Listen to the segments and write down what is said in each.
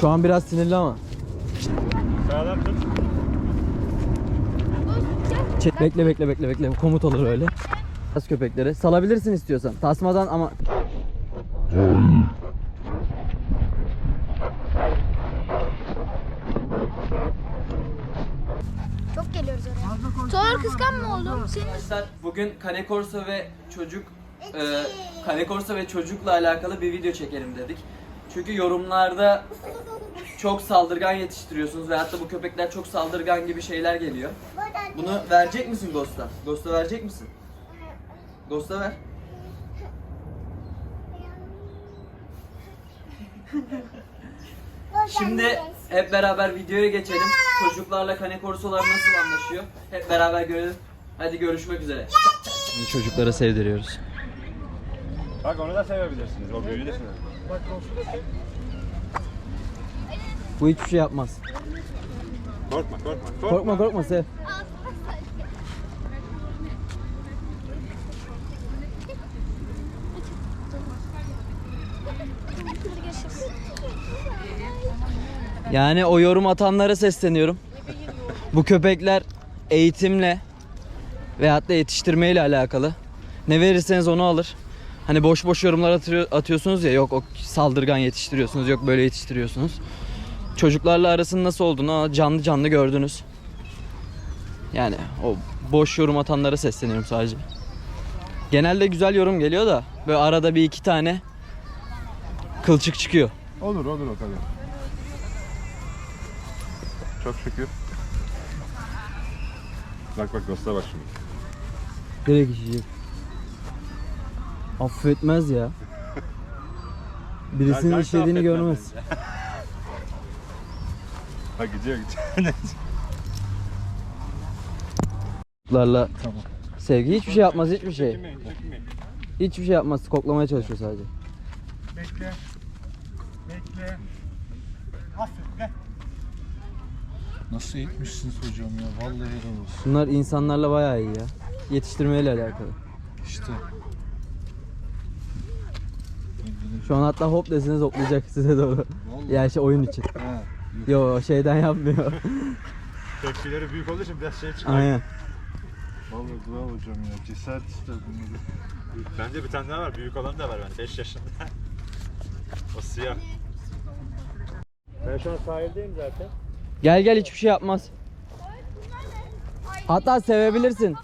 Şu an biraz sinirli ama. Sağlam tut. Çek, bekle bekle bekle bekle. Komut olur öyle. Az köpekleri. Salabilirsin istiyorsan. Tasmadan ama Çok geliyoruz oraya. Sonra kıskanma oğlum. Senin Arkadaşlar bugün Kane Corso ve çocuk e, Kane Corso ve çocukla alakalı bir video çekelim dedik. Çünkü yorumlarda çok saldırgan yetiştiriyorsunuz ve hatta bu köpekler çok saldırgan gibi şeyler geliyor. Bunu verecek misin Ghost'a? Ghost'a verecek misin? Ghost'a ver. Şimdi hep beraber videoya geçelim. Çocuklarla Kane Corso'lar nasıl anlaşıyor? Hep beraber görelim. Hadi görüşmek üzere. Çocuklara sevdiriyoruz. Bak onu da sevebilirsiniz. O büyüğü de sever. Bu hiçbir şey yapmaz. Korkma korkma. Korkma. Korkma korkma sev. Yani o yorum atanlara sesleniyorum. Bu köpekler eğitimle veyahut da yetiştirmeyle alakalı. Ne verirseniz onu alır. Hani boş boş yorumlar atıyor, atıyorsunuz ya yok o saldırgan yetiştiriyorsunuz yok böyle yetiştiriyorsunuz. Çocuklarla arasının nasıl olduğunu canlı canlı gördünüz. Yani o boş yorum atanlara sesleniyorum sadece. Genelde güzel yorum geliyor da böyle arada bir iki tane kılçık çıkıyor. Olur olur o tabii. Çok şükür. Bak bak Ghost'a bak şimdi. Direkt işecek. Affetmez ya. Birisinin işlediğini görmez. Bak gidiyor gidiyor. Çocuklarla sevgi hiçbir şey yapmaz hiçbir şey. Çekinmeyin çekinmeyin. Hiçbir şey yapmaz. Koklamaya çalışıyor sadece. Bekle. Bekle. Aferin gel. Nasıl eğitmişsiniz hocam ya? Vallahi helal olsun. Bunlar insanlarla bayağı iyi ya. Yetiştirmeyle alakalı. İşte. Şu an hatta hop deseniz hoplayacak size doğru. Vallahi. Yani şey oyun için. Ha, yok. Yo şeyden yapmıyor. Tepkileri büyük olduğu için biraz şey çıkıyor. Aynen. Vallahi bravo hocam ya. Cesaret ister bunları. Bende bir tane daha var. Büyük olan da var bende. 5 yaşında. o siyah. Ben şu an sahildeyim zaten. Gel gel hiçbir şey yapmaz. Hatta sevebilirsin.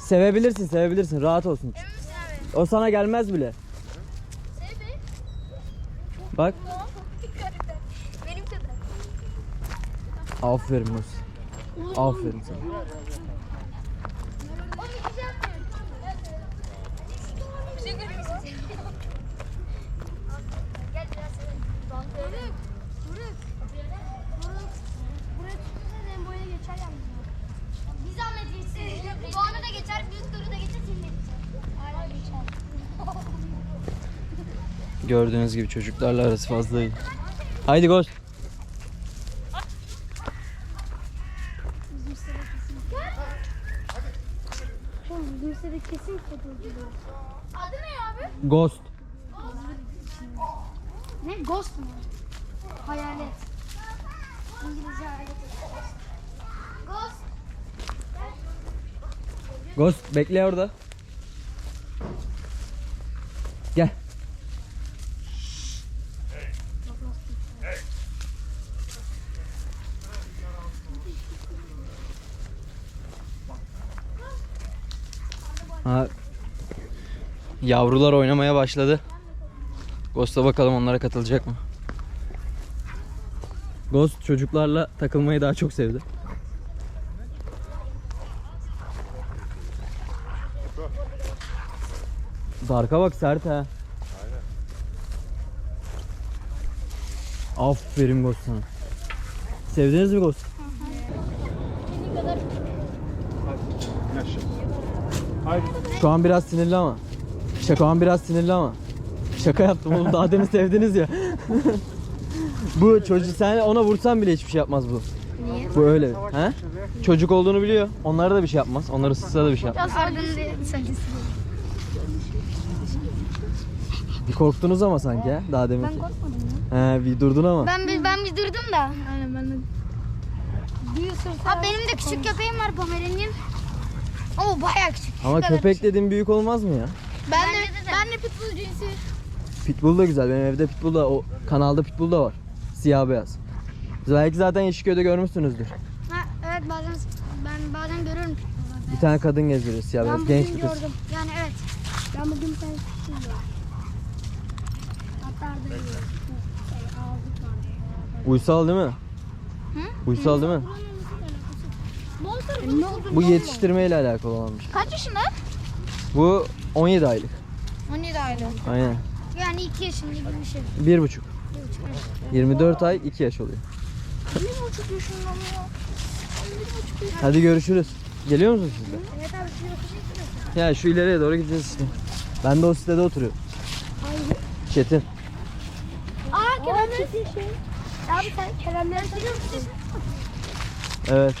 Sevebilirsin, sevebilirsin. Rahat olsun. O sana gelmez bile. Bak. Benim kadar. Aferin Musi. Aferin sana. Onu güzel Bir şey görmek istiyorum. Gel biraz sevelim. Doruk. Doruk. Doruk. Buraya tutsana senin boyuna geçer yalnız. Bir zahmet geçsin. Doğan'a da geçer, büyük turu da geçer, senin de geçer. Aynen geçer. Gördüğünüz gibi çocuklarla arası fazla iyi. Haydi koş. Oğlum Gülse kesin fotoğrafı. Adı ne abi? Ghost. Ne? Ghost mu? Hayalet. İngilizce hayalet. Ghost. Ghost bekle orada. Gel. Ha, yavrular oynamaya başladı. Ghost'a bakalım onlara katılacak mı? Ghost çocuklarla takılmayı daha çok sevdi. Darka bak sert ha. Aferin Ghost sana. Sevdiniz mi Ghost? Şu an biraz sinirli ama. Şaka an biraz sinirli ama. Şaka yaptım oğlum daha demin sevdiniz ya. bu çocuk sen ona vursan bile hiçbir şey yapmaz bu. Niye? Bu öyle. He? Çocuk olduğunu biliyor. Onlara da bir şey yapmaz. Onları ısıtsa da bir şey yapmaz. Bir korktunuz ama sanki ha daha demin. Ben korkmadım ya. He bir durdun ama. Ben bir, ben bir durdum da. Aynen ben de. Abi benim de küçük köpeğim var Pomeranian. O bayağı küçük. Ama köpek dediğin büyük olmaz mı ya? Ben de, ben de pitbull cinsi. Pitbull da güzel. Benim evde pitbull da o kanalda pitbull da var. Siyah beyaz. Belki zaten Yeşilköy'de görmüşsünüzdür. Ha, evet bazen ben bazen görüyorum. Bir tane kadın gezdiriyor siyah Ben beyaz. Genç bir kız. gördüm. Yani evet. Ben bugün bir tane kişi gördüm. Hatta da. Şey. Uysal değil mi? Uysal değil mi? Bu yetiştirmeyle alakalı olanmış. Kaç yaşında? Bu 17 aylık. 17 aylık. Aynen. Yani 2 yaşında gibi bir şey. Bir buçuk. 24 ay 2 yaş oluyor. 1,5 yaşında mı ya? 1,5. Hadi görüşürüz. Geliyor musun siz de? Evet abi siz bakışırsınız. Ya şu ileriye doğru gideceğiz işte. Ben de o sitede oturuyorum. Hayır. Çetin. Aa Kerem'ler. Şey. Abi sen Kerem'leri seviyor musun? Evet.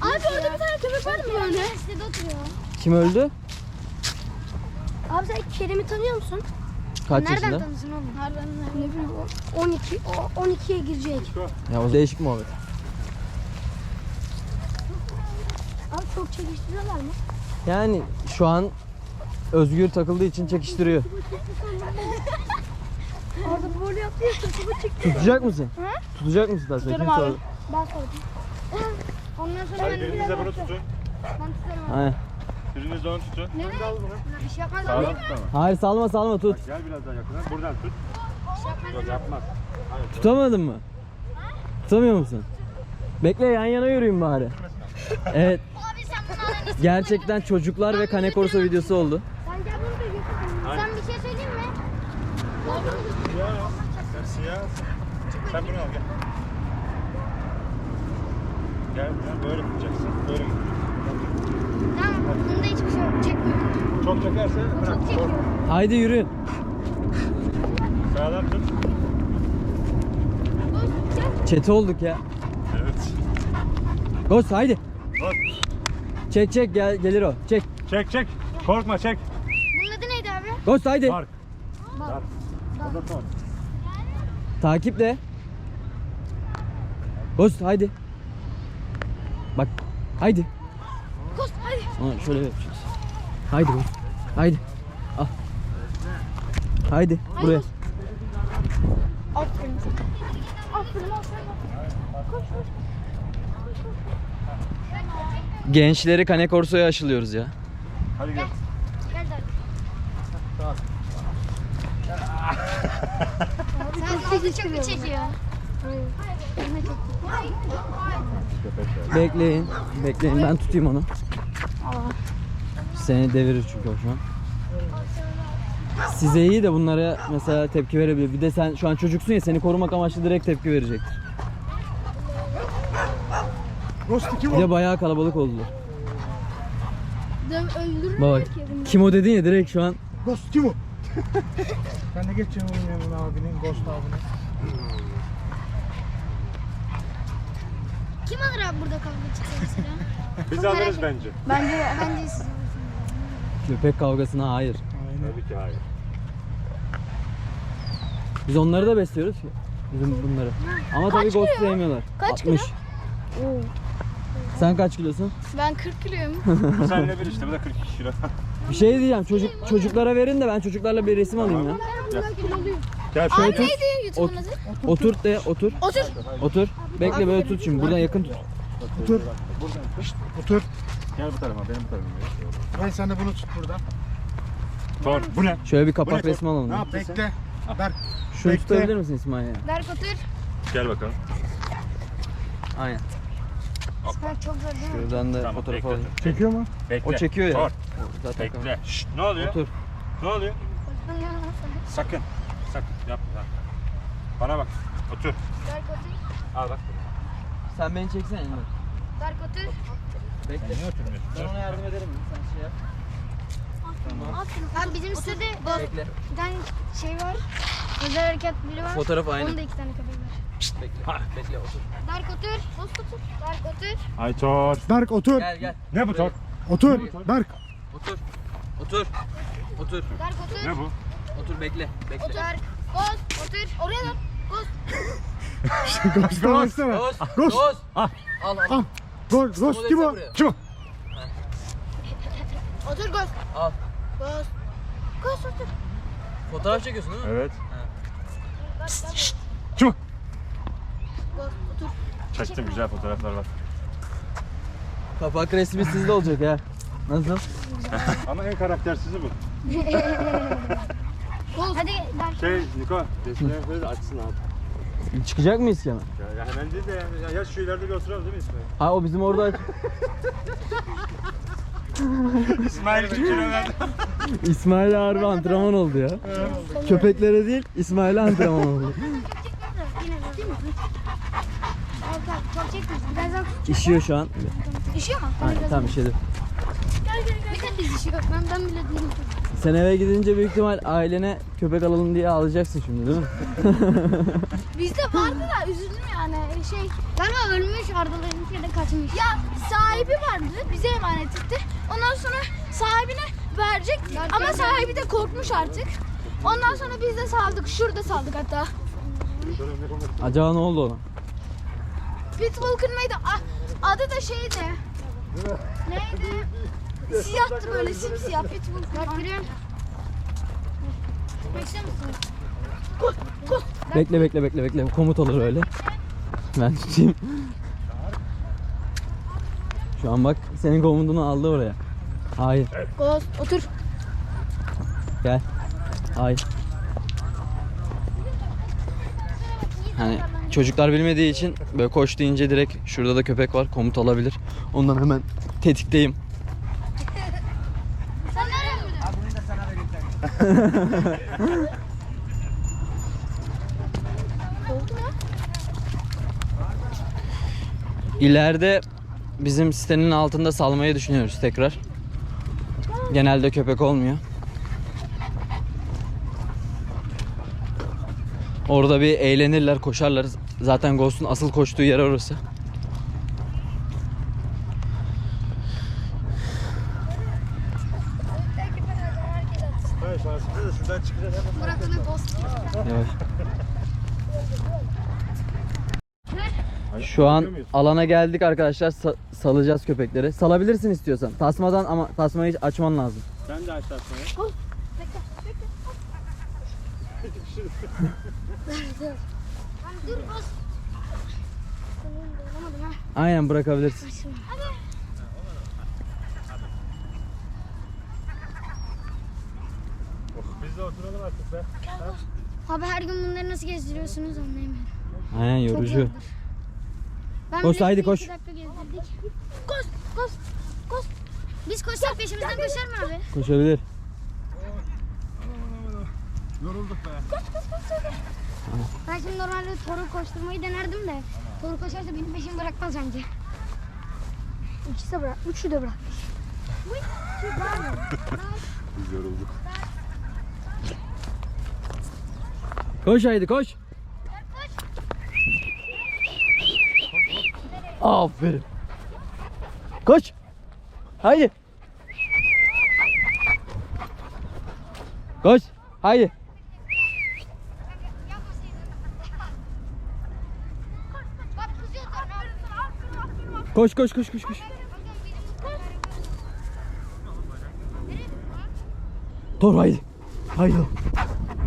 Abi orada bir tane köpek var mı böyle? Sitede oturuyor. Kim öldü? Abi sen Kerem'i tanıyor musun? Kaç Nereden yaşında? tanısın oğlum? Nereden ne bileyim o 12 o 12'ye girecek. Ya o değişik muhabbet. Abi çok çekiştiriyorlar mı? Yani şu an özgür takıldığı için çekiştiriyor. Orada böyle yapıyor sırtımı çekiyor. Tutacak mısın? Tutacak mısın Tasma? Kim abi. sordu? Ben sordum. Ondan sonra ben biriniz de bunu tutun. Ben tutarım abi. Aynen. Biriniz de onu tutun. Nereye? Bir şey yapmaz. Sağlam tut ama. Hayır salma salma tut. Bak, gel biraz daha yakına. Buradan tut. Yok yapmaz. Hayır. Tutamadın mı? Tutamıyor musun? Bekle yan yana yürüyün bari. Evet. Abi sen bunu aran Gerçekten çocuklar ve Kane Corso videosu oldu. Sen gel bunu da götür. Sen bir şey söyleyeyim mi? Siyah. Sen siyah. Sen bunu al gel. Gel gel böyle tutacaksın. Böyle git. Bunda hiçbir şey yok. Çekmiyor. Çok çekerse bırak. Çok çekiyor. Haydi yürü. Sağlam tut. Çete olduk ya. Evet. Ghost haydi. Bak. Çek çek gel gelir o. Çek. Çek çek. Korkma çek. Bunun adı neydi abi? Ghost haydi. Park. Park. Orada park. Takiple. Ghost haydi. Bak. Haydi. Ona şöyle yapacağız. Haydi Ghost. Haydi. Al. Haydi. Buraya. Aferin. Aferin aferin. Koş koş. Gençleri Kane Corso'ya aşılıyoruz ya. Hadi gel. Gel de. Sen çok mu çekiyor? Bekleyin. Bekleyin ben tutayım onu. Seni devirir çünkü o şu an. Size iyi de bunlara mesela tepki verebilir. Bir de sen şu an çocuksun ya seni korumak amaçlı direkt tepki verecektir. Bir de bayağı kalabalık oldular. Döv öldürür Bak kim o dedin ya direkt şu an Ghost kim o? Sen de geç canım yanına abinin, Ghost abinin. Kim alır abi burada kavga çıksa mesela? Biz Çok alırız bence. Bence bence siz. köpek kavgasına hayır. Tabii ki hayır. Biz onları da besliyoruz ki. Bizim bunları. Ama tabii ghost sevmiyorlar. Kaç 60. Sen kaç kilosun? Ben 40 kiloyum. Bu seninle bir işte. Bu da 42 kilo. Bir şey diyeceğim. Çocuk çocuklara verin de ben çocuklarla bir resim alayım ya. Gel Abi şöyle tut. neydi YouTube'un adı? Otur de otur. Otur. Otur. Bekle böyle tut şimdi. Buradan yakın tut. Otur. Otur. Gel bu tarafa. Benim bu tarafıma. Ben sen de bunu tut burada. Tor. Bu ne? Şöyle bir Bu ne kapak resmi alalım. Ne ya. yaptın sen? Bekle. Berk. Şunu bekle. tutabilir misin İsmail ya? Berk otur. Gel bakalım. Aynen. Berk çok zor değil mi? Şuradan da Tamam, fotoğraf bekle, alayım. dur. Çekiyor mu? Bekle. O çekiyor ya. Tor. Zaten Bekle. Şşt, ne oluyor? Otur. Ne oluyor? Sakın. Sakın yapma. Bana bak. Otur. Berk otur. Al bak. Sen beni çeksene. Emre. Berk otur. Bekle. Niye oturmuyorsun? Ben ona yardım ederim. Sen şey yap. Abi bizim sitede Bekle. bir tane şey var. Özel hareket biri var. Fotoğraf aynı. Onun da iki tane köpeği var. Bekle. Bekle otur. Berk otur. Nasıl otur? Berk otur. Ay Tor. Berk otur. Gel gel. Ne bu Tor? Otur. Berk. Otur. Otur. Otur. Berk otur. Ne bu? Otur bekle. Bekle. Otur. Boz. Otur. Oraya dön. Ghost'a baksana. Ghost. Ghost. Ghost. Al. Al al. Ghost. Ghost kim o? Kim o? Otur Ghost. Al. Ghost. Ghost otur. Fotoğraf çekiyorsun değil mi? Evet. Kim o? Otur. Çektim güzel fotoğraflar var. Kapak resmi sizde olacak ya. Nasıl? Ama en karaktersizi bu. Hadi gel. Şey Niko, de açsın abi. Çıkacak mıyız ki hemen? Ya, ya hemen değil de yani. Ya, ya şu ileride bir oturalım değil mi İsmail? Ha o bizim orada İsmail 2 kilometre. İsmail harbi antrenman oldu ya. Köpeklere değil İsmail'e antrenman oldu. İşiyor şu an. İşiyor mu? Ha, tamam işedi. Ben, ben bile değilim. Sen eve gidince büyük ihtimal ailene köpek alalım diye alacaksın şimdi değil mi? Bizde vardı da üzüldüm yani şey. Galiba ölmüş Arda'ların da kaçmış. Ya sahibi vardı bize emanet etti. Ondan sonra sahibine verecek ama sahibi de korkmuş artık. Ondan sonra biz de saldık. Şurada saldık hatta. Acaba ne oldu ona? Pitbull kırmaydı. Adı da şeydi. Neydi? Siyahtı böyle simsiyah Pitbull kırma. Bekler misin? Koş koş. Bekle bekle bekle bekle. Komut olur öyle. Ben tutayım. Şu an bak senin komutunu aldı oraya. Hayır. Koş otur. Gel. Hayır. Hani çocuklar bilmediği için böyle koş deyince direkt şurada da köpek var komut alabilir. Ondan hemen tetikteyim. Sen nereye Oldu mu? İleride bizim sitenin altında salmayı düşünüyoruz tekrar. Genelde köpek olmuyor. Orada bir eğlenirler, koşarlar. Zaten Ghost'un asıl koştuğu yer orası. Hayır sonrasında da şuradan çıkacağız hemen. Murat'ın dost. Yavaş. Şu an alana geldik arkadaşlar. Sa- salacağız köpekleri. Salabilirsin istiyorsan. Tasmadan ama tasmayı açman lazım. Sen de aç tasmayı. Dur bas. Olamadım ha. Aynen bırakabilirsin. Oh, biz de oturalım artık be. Abi her gün bunları nasıl gezdiriyorsunuz anlayamıyorum. Aynen Çok yorucu. zordur. Ben Koş, haydi koş. iki dakika gezdirdik. Koş, koş, koş. Biz koşsak peşimizden koşar mı abi? Koşabilir. Yorulduk be. Ben şimdi normalde toru koşturmayı denerdim de toru koşarsa benim peşimi bırakmaz bence. İkisi de bırak, üçü de bırakmış. Biz yorulduk. Koş haydi koş. Aferin. Koş. Haydi. Koş. Haydi. Koş koş koş koş koş. Dur haydi. Haydi.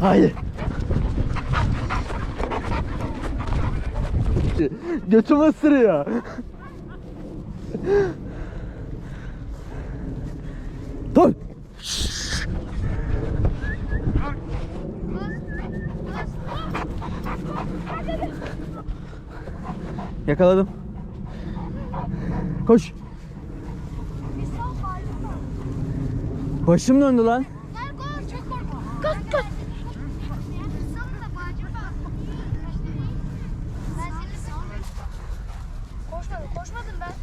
Haydi. Götümü ısırıyor. Dur. Yakaladım. Koş. Başım döndü lan. Gel koş, çok korkma. Koş, koş. Salın da bacım bak. Ben seni saldım. Koşmadım, koşmadım ben.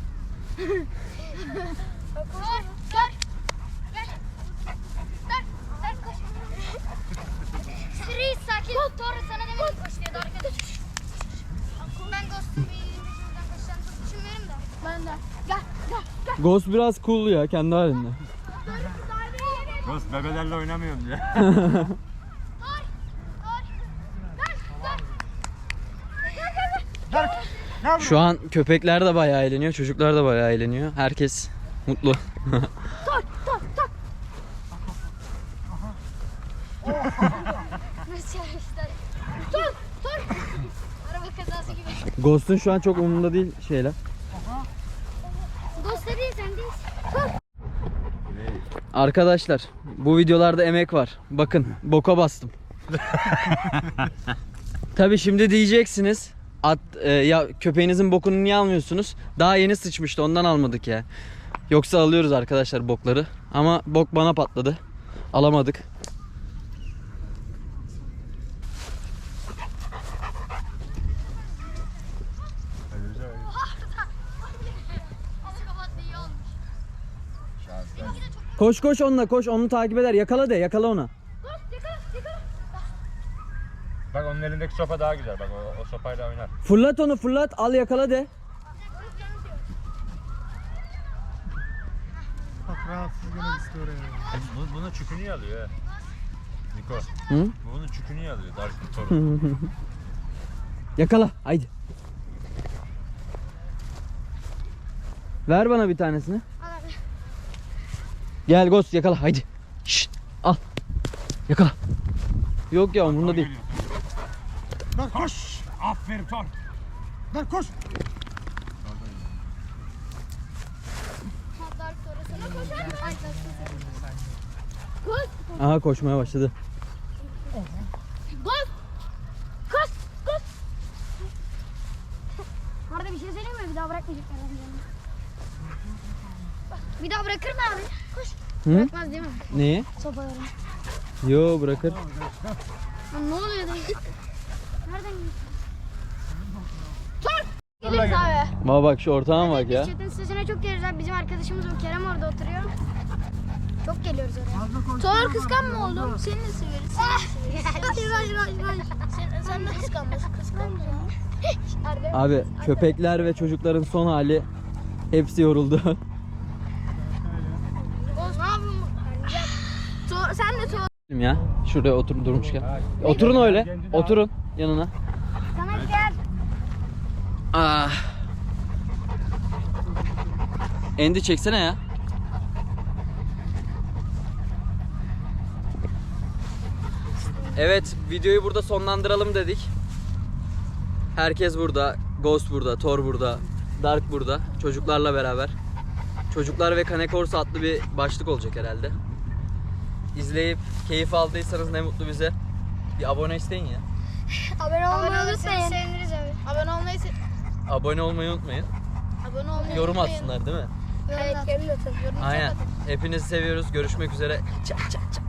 Koş, gel. Gel. Gel, gel koş. Siri sakin. Doğru sana demedim koş diye doğru gidiyor. Ben Ghost'un bir peşimizden koşacağını çok düşünmüyorum da. Ben de. Gel, gel, gel. Ghost biraz cool ya kendi halinde. Dost bebelerle oynamıyorum diye. Şu an köpekler de bayağı eğleniyor, çocuklar da bayağı eğleniyor. Herkes mutlu. Nasıl yapmışlar? Dur dur. Araba kazası gibi. Ghost'un şu an çok umurunda değil şeyler. Dost değil sen değilsin. Dur. Arkadaşlar bu videolarda emek var. Bakın boka bastım. Tabi şimdi diyeceksiniz at e, ya köpeğinizin bokunu niye almıyorsunuz? Daha yeni sıçmıştı ondan almadık ya. Yoksa alıyoruz arkadaşlar bokları. Ama bok bana patladı. Alamadık. Ama kapattı iyi olmuş. Benimki de çok Koş koş onunla koş onu takip eder. Yakala de yakala ona. Dur yakala yakala. Bak onun elindeki sopa daha güzel. Bak o, o sopayla oynar. Fırlat onu fırlat al yakala de. Bak rahatsız gene istiyor ya. Bu, bunun çükünü yalıyor ha. Niko. Hı? Bu bunun çükünü yalıyor. Dark'ın torunu. Yakala haydi. Ver bana bir tanesini. Gel Ghost yakala haydi. Şşt, al. Yakala. Yok ya umurumda değil. Lan koş. Aferin Tor. Lan koş. Patlar sonra sana koşar. Ay Koş. Aha koşmaya başladı. Koş. Koş. Koş. Arada bir şey söyleyeyim mi? Bir daha bırakmayacaklar. Bir daha bırakır mı abi? Koş. Hı? Bırakmaz değil mi? Neyi? Sopaları. Yo bırakır. Lan ne oluyor da? Nereden. Geliriz abi. Baba bak şu ortama bak ya. Biz Çetin sitesine çok geliyoruz abi. Bizim arkadaşımız o Kerem orada oturuyor. Çok geliyoruz oraya. Tuğar kıskanma oğlum. Seni de severiz. Hayır hayır hayır hayır. Sen, sen de kıskanma. Kıskanma. Abi köpekler ve çocukların son hali hepsi yoruldu. Ne yapayım? Tu- Sen tuğar. ya şuraya otur durmuşken. Oturun öyle. Oturun yanına. Samet gel. Ah. Endi çeksene ya. Evet, videoyu burada sonlandıralım dedik. Herkes burada, Ghost burada, Thor burada, Dark burada, çocuklarla beraber. Çocuklar ve Kane Corso adlı bir başlık olacak herhalde. İzleyip keyif aldıysanız ne mutlu bize. Bir abone isteyin ya. Abone olmayı unutmayın. Seviniriz abi. Abone olmayı Abone olmayı unutmayın. Abone olmayı Yorum unutmayın. atsınlar değil mi? Evet, yorum atın. Aynen. Hepinizi seviyoruz. Görüşmek üzere. Çak çak çak.